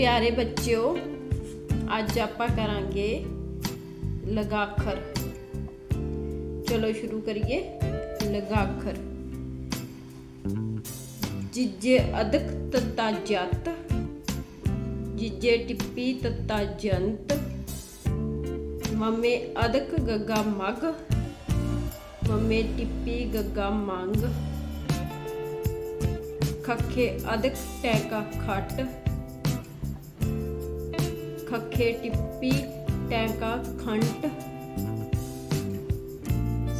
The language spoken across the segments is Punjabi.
ਪਿਆਰੇ ਬੱਚਿਓ, ਅੱਜ ਆਪਾਂ ਕਰਾਂਗੇ ਲਗਾਖਰ। ਚਲੋ ਸ਼ੁਰੂ ਕਰੀਏ। ਲਗਾਖਰ। ਜਿੱਜੇ ਅਦਕ ਤਤਾ ਜਤ, ਜਿੱਜੇ ਟਿੱਪੀ ਤਤਾ ਜੰਤ, ਮਮੇ ਅਦਕ ਗੱਗਾ ਮਗ, ਮਮੇ ਟਿੱਪੀ ਗੱਗਾ ਮੰਗ। ਖੱਖੇ ਅਦਕ ਟੈਕਾ ਖੱਟ ਖੱਖੇ ਟਿੱਪੀ, ਟੈਂਕਾ ਖੰਟ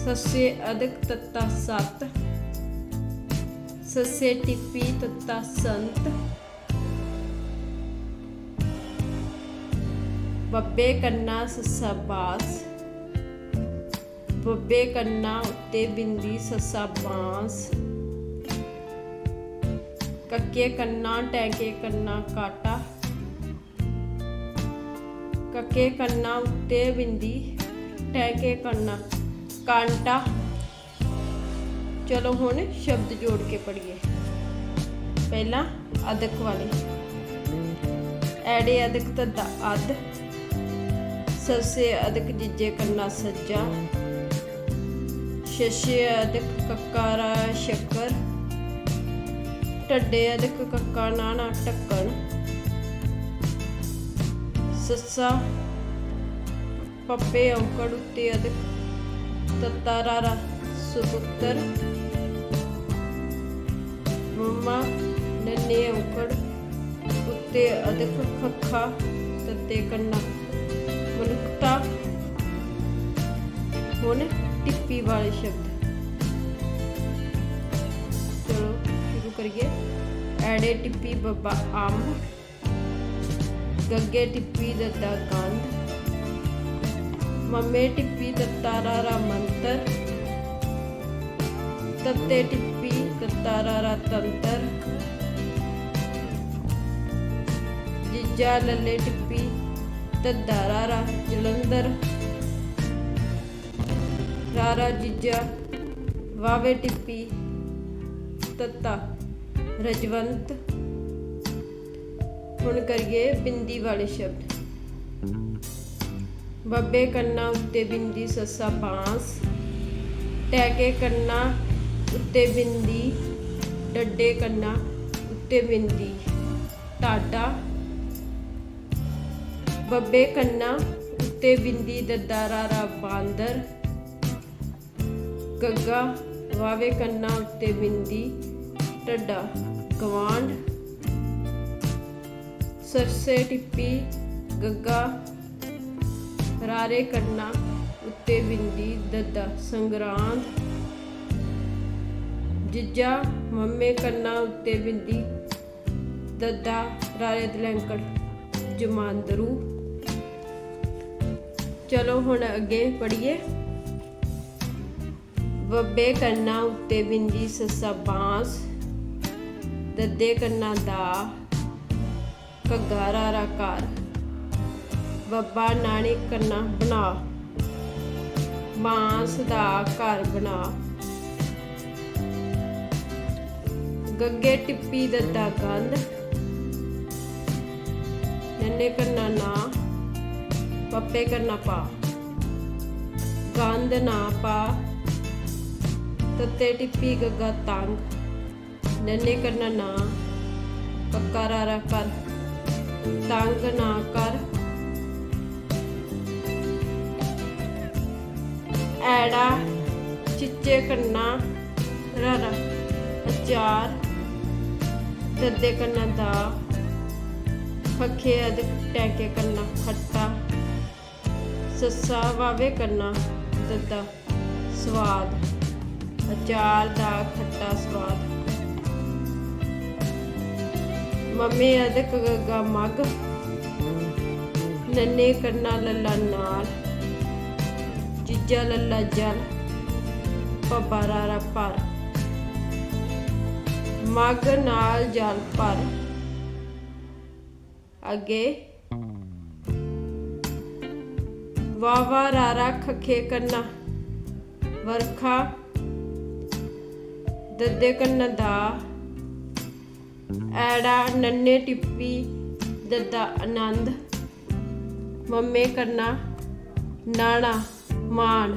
ਸੱਸੇ ਅਦਕ ਤੱਤਾ ਸੱਤ। ਸੱਸੇ ਟਿੱਪੀ ਤੱਤਾ ਸੰਤ। ਬੱਬੇ ਕੰਨਾ ਸੱਸਾ ਬਾਸ। ਬੱਬੇ ਕੰਨਾ ਉੱਤੇ ਬਿੰਦੀ ਸੱਸਾ ਬਾਂਸ। ਕੱਕੇ ਕੰਨਾ, ਟੈਕੇ ਕੰਨਾ, ਕਾਟਾ। ਕੱਕੇ ਕੰਨਾ ਉੱਤੇ ਬਿੰਦੀ ਟੈਕੇ ਕੰਨਾ, ਕਾਂਟਾ। ਚਲੋ ਹੁਣ ਸ਼ਬਦ ਜੋੜ ਕੇ ਪੜ੍ਹੀਏ। ਪਹਿਲਾ ਅਦਕ ਵਾਲੇ। ਐੜੇ ਅਦਕ ਤਦਾ ਅਦ ਸਸੇ ਅਦਕ ਜਿੱਜੇ ਕੰਨਾ ਸੱਜਾ। ਸ਼ਸ਼ੇ ਅਦਕ ਕੱਕਾਰਾ ਸ਼ੱਕਰ। ਟੱਡੇ ਅਦਕ ਕੱਕਾ ਨਾਣਾ ਟੱਕਣ ਸੱਸਾ ਪੱਪੇ ਔਕੜ, ਉੱਤੇ ਅਦਕ ਤਤਾਰਾ ਸੁਪੁੱਤਰ, ਮੰਮਾ, ਨੰਨੇ, ਔਕੜ, ਉੱਤੇ ਅਦਕ ਖੱਖਾ, ਤੱਤੇ, ਕੰਨਾ, ਮਨੁੱਖਤਾ, ਹੁਣ ਟਿੱਪੀ ਵਾਲੇ ਸ਼ਬਦ। ਚਲੋ, ਸ਼ੁਰੂ ਕਰੀਏ। ਐੜੇ ਟਿੱਪੀ ਬੱਬਾ ਅੰਬ ਗੱਗੇ ਟਿੱਪੀ ਦੱਦਾ ਗੰਧ ਮੰਮੇ ਟਿੱਪੀ ਤਤਾਰਾ ਰਾ ਮੰਤਰ, ਤੱਤੇ ਟਿੱਪੀ ਤਤਾਰਾ ਰਾ ਤੰਤਰ, ਜੀਜਾ ਲੱਲੇ ਟਿੱਪੀ ਤਦਾਰਾ ਰਾ ਜਲੰਧਰ, ਰਾਰਾ ਜੀਜਾ ਵਾਵੇ ਟਿੱਪੀ ਤੱਤਾ ਰਜਵੰਤ। ਹੁਣ ਕਰੀਏ ਬਿੰਦੀ ਵਾਲੇ ਸ਼ਬਦ। ਬੱਬੇ ਕੰਨਾ ਉੱਤੇ ਬਿੰਦੀ, ਸੱਸਾ ਬਾਂਸ। ਟੈਕੇ ਕੰਨਾ ਉੱਤੇ ਬਿੰਦੀ, ਡੱਡੇ ਕੰਨਾ ਉੱਤੇ ਬਿੰਦੀ। ਟਾਡਾ ਬੱਬੇ ਕੰਨਾ ਉੱਤੇ ਬਿੰਦੀ ਦਦਾਰਾ ਰਾ ਬਾਂਦਰ। ਗੱਗਾ ਵਾਵੇ ਕੰਨਾ ਉੱਤੇ ਬਿੰਦੀ, ਟੱਡਾ ਗਵਾਂਡ ਸਰਸੇ ਟਿੱਪੀ, ਗੱਗਾ, ਰਾਰੇ ਕੰਨਾ ਉੱਤੇ ਬਿੰਦੀ, ਦੱਦਾ, ਸੰਗਰਾਂਦ। ਜਿੱਜਾ, ਮੰਮੇ ਕੰਨਾ ਉੱਤੇ ਬਿੰਦੀ, ਦੱਦਾ, ਰਾਰੇ ਦਲੰਕੜ, ਜਮਾਂਦਰੂ। ਚਲੋ ਹੁਣ ਅੱਗੇ ਪੜ੍ਹੀਏ। ਬੱਬੇ ਕੰਨਾ ਉੱਤੇ ਬਿੰਦੀ, ਸੱਸਾ ਬਾਂਸ। ਦੱਦੇ ਕੰਨਾ ਦਾ ਘੱਗਾ ਰਾਰਾ ਘਰ। ਬੱਬਾ ਨਾਣੀ ਕੰਨਾ ਬਣਾ। ਬਾਂਸ ਦਾ ਘਰ ਬਣਾ। ਗੱਗੇ ਟਿੱਪੀ ਦੱਦਾ ਗੰਧ ਨੰਨੇ ਕੰਨਾ ਨਾ, ਪੱਪੇ ਕਰਨਾ ਪਾ। ਗੰਧ ਨਾ ਪਾ, ਤੱਤੇ ਟਿੱਪੀ ਗੱਗਾ ਤੰਗ। ਨੰਨੇ ਕਰਨਾ ਨਾ, ਪੱਕਾ ਰਾਰਾ ਕਰ ਤੰਗ ਨਾ ਕਰ। ਐੜਾ ਚਿੱਚੇ ਕੰਨਾ, ਰਾਰਾ ਅਚਾਰ, ਦੱਦੇ ਕੰਨਾ ਦਾ ਫੱਖੇ ਅਦ ਟੈਕੇ ਕੰਨਾ, ਖੱਟਾ, ਸੱਸਾ ਵਾਵੇ ਕੰਨਾ, ਦੱਦਾ ਸਵਾਦ, ਅਚਾਰ ਦਾ ਖੱਟਾ ਸਵਾਦ। ਮੰਮੀ ਅਦਕ ਗੱਗਾ ਮਗ। ਨੰਨੇ ਕੰਨਾ ਲੱਲਾ ਨਾਲ। ਜੀਜਾ ਲੱਲਾ ਜਲ। ਪੱਬਾ ਪਰ ਮਗ ਨਾਲ ਜਲ ਪਰ ਅੱਗੇ। ਵਾਵਾ ਰਾਰਾ ਖਖੇ ਕੰਨਾ। ਵਰਖਾ। ਦੱਦੇ ਕੰਨ ਦਾ। ਐੜਾ ਨੰਨੇ ਟਿੱਪੀ ਦੱਦਾ ਆਨੰਦ। ਮੰਮੇ ਕਰਨਾ ਨਾਣਾ ਮਾਣ।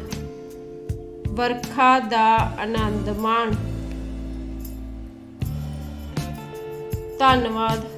ਵਰਖਾ ਦਾ ਆਨੰਦ ਮਾਣ। ਧੰਨਵਾਦ।